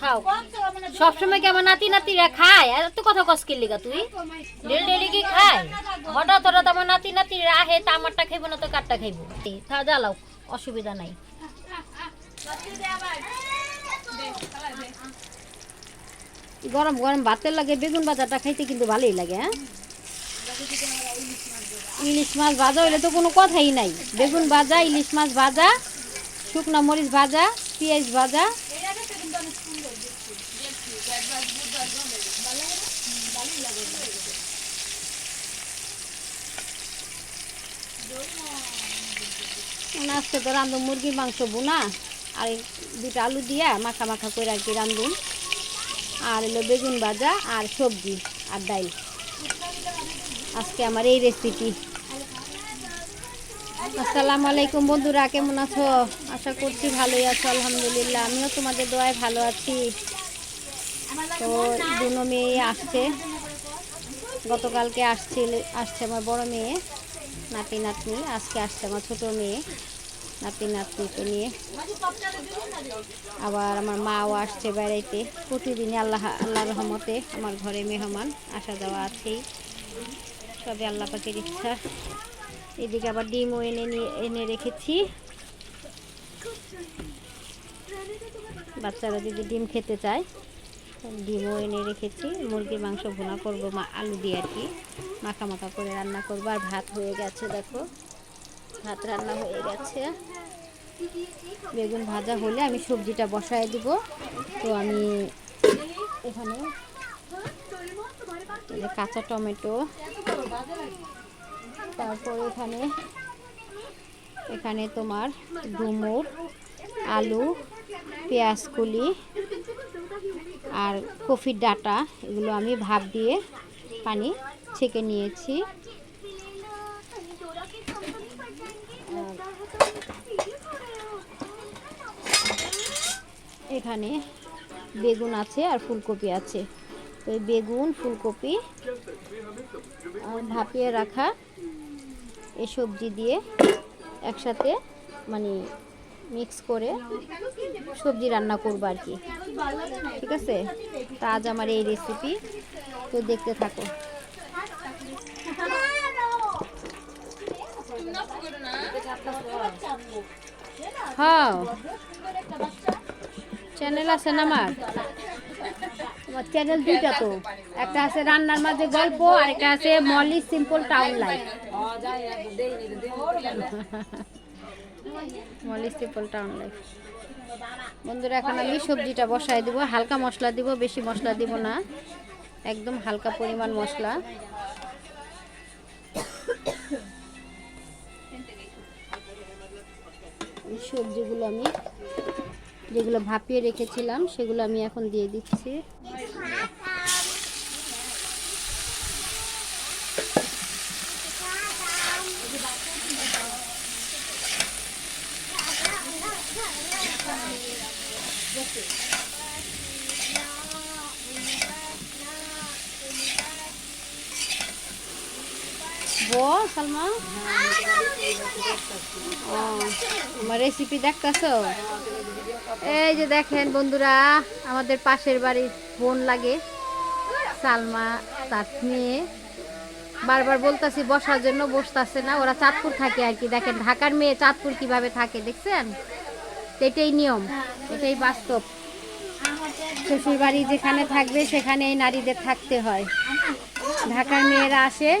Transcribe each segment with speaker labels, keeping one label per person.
Speaker 1: খাও। সবসময় কি আমার নাতি নাতিরা খায়? আর তো কথা কস লিগা তুই? ডেলি ডেলি কি খায়? হঠাৎ হঠাৎ আমার নাতি নাতিরা আহে, তা আমারটা খাইবো না তো কারটা খাইবো? তা জ্বালাও অসুবিধা নাই। গরম গরম ভাতের লাগে, বেগুন ভাজাটা খাইতে কিন্তু ভালোই লাগে হ্যাঁ? ইলিশ মাছ ভাজা হইলে তো কোনো কথাই নাই। বেগুন ভাজা, ইলিশ মাছ ভাজা, শুকনো মরিচ ভাজা, পেঁয়াজ ভাজা। আজকে তো রান্ধুম মুরগির মাংস বোনা, আর দুটো আলু দিয়া মাখা মাখা করে আর কি রান্ধুম আর হলো বেগুন ভাজা আর সবজি আর ডাইল। আজকে আমার এই রেসিপি আসসালামু আলাইকুম বন্ধুরা, কেমন আছো? আশা করছি ভালোই আছো, আলহামদুলিল্লাহ। আমিও তোমাদের দোয়ায় ভালো আছি। তো দুনো মেয়ে আসছে। গতকালকে আসছে আসছে আমার বড় মেয়ে, নাতি নাতনি। আজকে আসছে আমার ছোট মেয়ে, নাতি নাতনিকে নিয়ে। আবার আমার মাও আসছে বেড়াইতে। প্রতিদিনই আল্লাহ আল্লাহ রহমতে আমার ঘরে মেহমান আসা যাওয়া আছেই। সবে আল্লাহ পাকের ইচ্ছা। এদিকে আবার ডিমও এনে এনে রেখেছি। বাচ্চারা যদি ডিম খেতে চায়, ডিমও এনে রেখেছি। মুরগির মাংস ভুনা করব, মা আলু দিয়ে আর কি। মাখা মাখা করে রান্না করব। আর ভাত হয়ে গেছে, দেখো। ভাত রান্না হয়ে গেছে। বেগুন ভাজা হলে আমি সবজিটা বসায় দিব। তো আমি এখানে কাঁচা টমেটো। তারপর এখানে এখানে তোমার ডুমুর, আলু পেঁয়াজ কলি আর কফির ডাটা, এগুলো আমি ভাপ দিয়ে পানি ছেঁকে নিয়েছি। এখানে বেগুন আছে আর ফুলকপি আছে। এই বেগুন ফুলকপি আর ভাপিয়ে রাখা এই সবজি দিয়ে একসাথে মানে মিক্স করে সবজি রান্না করব আর কি। ঠিক আছে? তা আজ আমার এই রেসিপি তো দেখতে থাকো। হ্যাঁ। চ্যানেল আছে না আমার? আমার চ্যানেল দুইটা তো। একটা আছে রান্নার মাঝে গল্প আর একটা আছে Molly simple town life Molly simple town life বন্ধুরা এখন আমি সবজিটা বসাই দিব। হালকা মশলা দিব বেশি মশলা দিব না। একদম হালকা পরিমাণ মশলা। সবজিগুলো আমি যেগুলো ভাপিয়ে রেখেছিলাম সেগুলো আমি এখন দিয়ে দিচ্ছি। ও, রেসিপি দেখতেছো? এই যে দেখেন বন্ধুরা আমাদের পাশের বাড়ির বোন লাগে সালমা তার মেয়ে। বারবার বলতাছি বসার জন্য বসতাছে না ওরা চাঁদপুর থাকে আর কি। দেখেন ঢাকার মেয়ে চাঁদপুর কীভাবে থাকে দেখছেন? এটাই নিয়ম এটাই বাস্তব। শ্বশুর বাড়ি যেখানে থাকবে সেখানে এই নারীদের থাকতে হয়। ঢাকার মেয়েরা আসে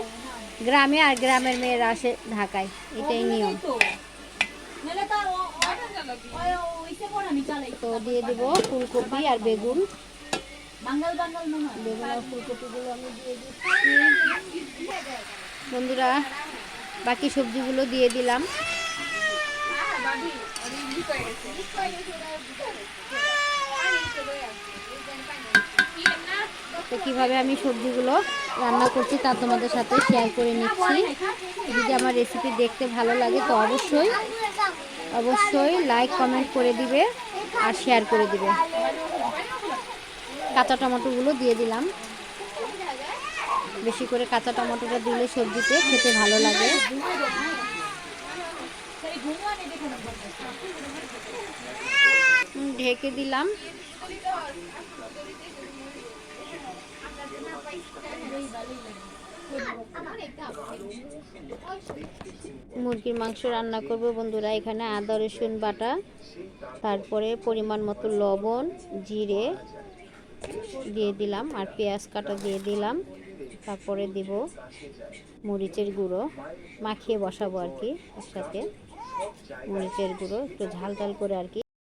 Speaker 1: গ্রামে আর গ্রামের মেয়েরা আসে ঢাকায় এটাই নিয়ম। তো দিয়ে দেব ফুলকপি আর বেগুন। বেগুন আর ফুলকপিগুলো আমি দিয়ে দিচ্ছি। বন্ধুরা বাকি সবজিগুলো দিয়ে দিলাম। তো কীভাবে আমি সবজিগুলো রান্না করছি তা তোমাদের সাথে শেয়ার করে নিচ্ছি। যদি আমার রেসিপি দেখতে ভালো লাগে তো অবশ্যই অবশ্যই লাইক কমেন্ট করে দিবে আর শেয়ার করে দিবে। কাঁচা টমেটোগুলো দিয়ে দিলাম। বেশি করে কাঁচা টমেটোটা দিলে সবজিতে খেতে ভালো লাগে। ঢেকে দিলাম। মুরগির মাংস রান্না করব বন্ধুরা, এখানে আদা, রসুন বাটা, তারপরে পরিমাণ মতো লবণ, জিরে দিয়ে দিলাম আর পেঁয়াজ কাটা দিয়ে দিলাম। তারপরে দিব মরিচের গুঁড়ো, মাখিয়ে বসাবো আর কি একসাথে। মরিচের গুঁড়ো একটু ঝাল ঝাল করে আর কি।